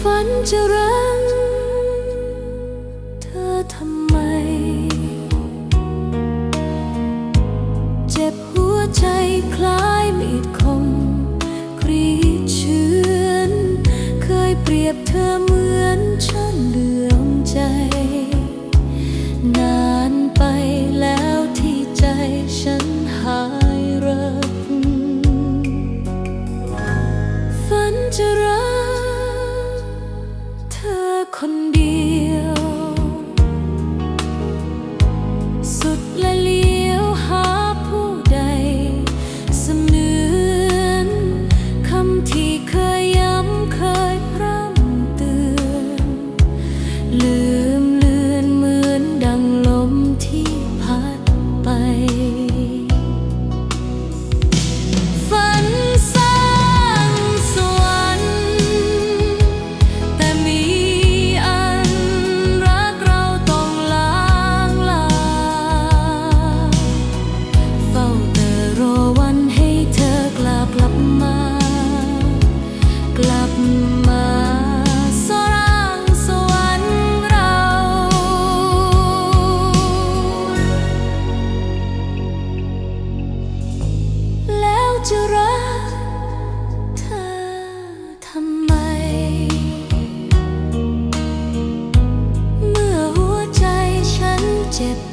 ฝันจะรักเธอทำไม เจ็บหัวใจคล้ายมีดคมกรีดเชือน เคยเปรียบเธอ จะรักเธอทำไมเมื่อหัวใจฉันเจ็บ